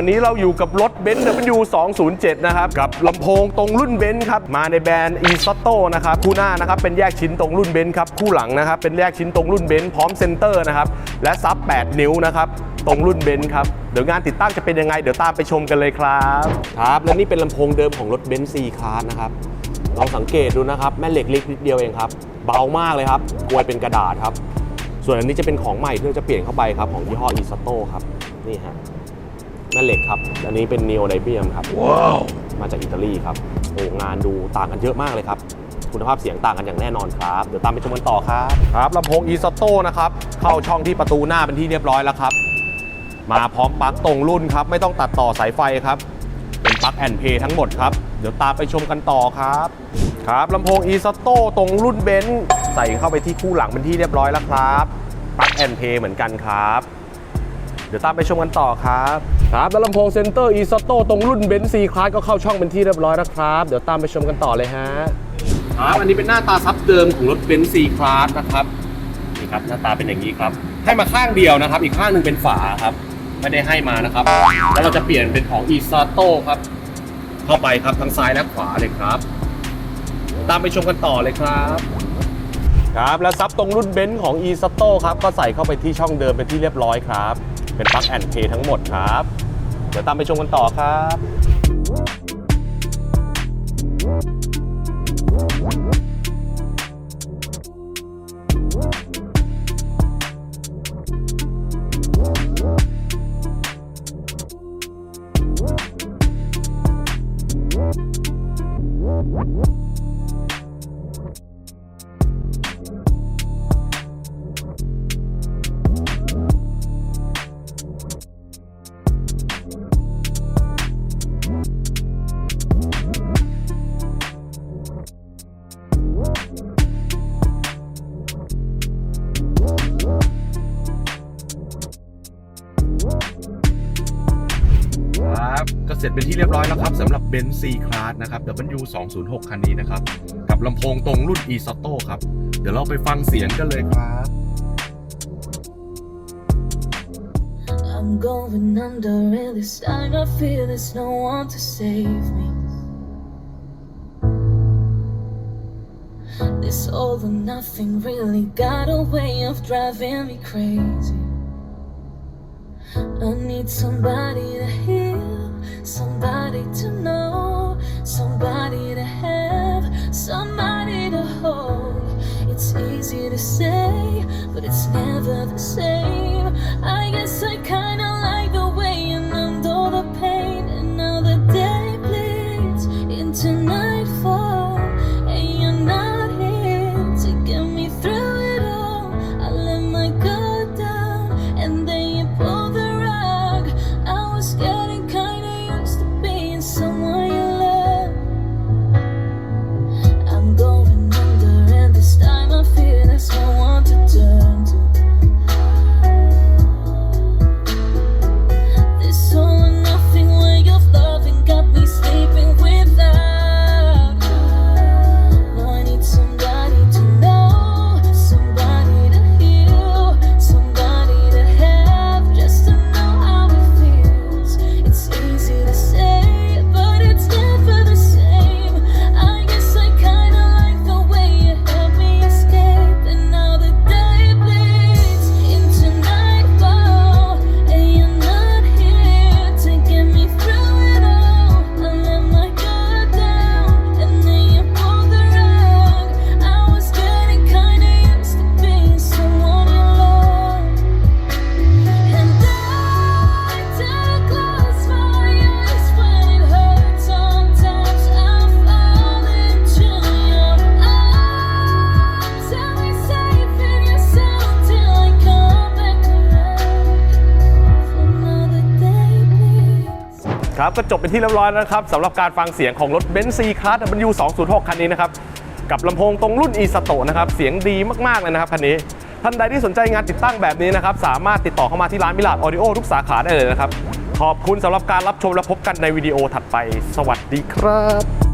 วันนี้เราอยู่กับรถเบนซ์ W207 นะครับ กับลำโพงตรงรุ่นเบนซ์ครับ มาในแบรนด์ e s o t o นะครับ คู่หน้านะครับเป็นแยกชิ้นตรงรุ่นเบนซ์ครับ คู่หลังนะครับเป็นแยกชิ้นตรงรุ่นเบนซ์พร้อมเซนเตอร์นะครับ และซับ 8 นิ้วนะครับ ตรงรุ่นเบนซ์ครับ เดี๋ยวงานติดตั้งจะเป็นยังไง เดี๋ยวตามไปชมกันเลยครับ ครับ และนี่เป็นลำโพงเดิมของรถเบนซ์ C Class นะครับ ลองสังเกตดูนะครับ แม่เหล็กเล็กนิดเดียวเองครับ เบามากเลยครับกลวยเป็นกระดาษครับ ส่วนอันนี้จะเป็นของใหม่ที่เราจะเปลี่ยนเข้าไปครับของยี่ห้อ e s o t o ครับ นี่ฮะ แม่เหล็กครับอันนี้เป็น Neo n i b i u m ครับว้าวมาจากอิตาลีครับโอ้งานดูต่างกันเยอะมากเลยครับ คุณภาพเสียงต่างกันอย่างแน่นอนครับ เดี๋ยวตามไปชมกันต่อครับครับลำโพง e s o t o นะครับเข้าช่องที่ประตูหน้าเป็นที่เรียบร้อยแล้วครับ มาพร้อมปลั๊กตรงรุ่นครับ ไม่ต้องตัดต่อสายไฟครับ เป็นปลั๊กแอนเพย์ทั้งหมดครับ เดี๋ยวตามไปชมกันต่อครับครับลำโพง e s o t o ตรงรุ่นเบนซ์ใส่เข้าไปที่คู่หลังเป็นที่เรียบร้อยแล้วครับปลั๊กแอนเพย์เหมือนกันครับ เดี๋ยวตามไปชมกันต่อครับครับแล้วลำโพงเซนเตอร์ e s o t o ตรงรุ่นเบนซ์ C Class ก็เข้าช่องเป็นที่เรียบร้อยแล้วครับ เดี๋ยวตามไปชมกันต่อเลยฮะครับอันนี้เป็นหน้าตาซับเดิมของรถเบนซ์ C Class นะครับนี่ครับหน้าตาเป็นอย่างนี้ครับ ให้มาข้างเดียวนะครับ อีกข้างหนึ่งเป็นฝาครับไม่ได้ให้มานะครับ แล้วเราจะเปลี่ยนเป็นของ e s o t o ครับ เข้าไปครับทั้งซ้ายและขวาเลยครับ ตามไปชมกันต่อเลยครับครับ แล้วซับตรงรุ่นเบนซ์ของ e s o t o ครับ ก็ใส่เข้าไปที่ช่องเดิมเป็นที่เรียบร้อยครับ เป็นปลั๊กแอนเพย์ทั้งหมดครับ เดี๋ยวตามไปชมกันต่อครับ เสร็จเป็นที่เรียบร้อยแล้วครับสำหรับ Benz C Class นะครับ W 2 0 6 คันนี้นะครับ กับลำโพงตรงรุ่น e s o t o ครับ เดี๋ยวเราไปฟังเสียงกันเลยครับ I'm going under, and this time I feel there's no one to save me. This all or nothing really got a way of driving me crazy. I need somebody to hear, somebody to know, somebody to have, somebody to hold. It's easy to say, but it's never the same. I ครับก็จบเป็นที่เรียบร้อยแล้วนะครับสำหรับการฟังเสียงของรถ Benz C Class W 2 0 6คันนี้นะครับกับลำโพงตรงรุ่นอีสโตนะครับเสียงดีมากๆเลยนะครับคันนี้ท่านใดที่สนใจงานติดตั้งแบบนี้นะครับสามารถติดต่อเข้ามาที่ร้านมิลาดออดิโอทุกสาขาได้เลยนะครับขอบคุณสำหรับการรับชมและพบกันในวิดีโอถัดไป สวัสดีครับ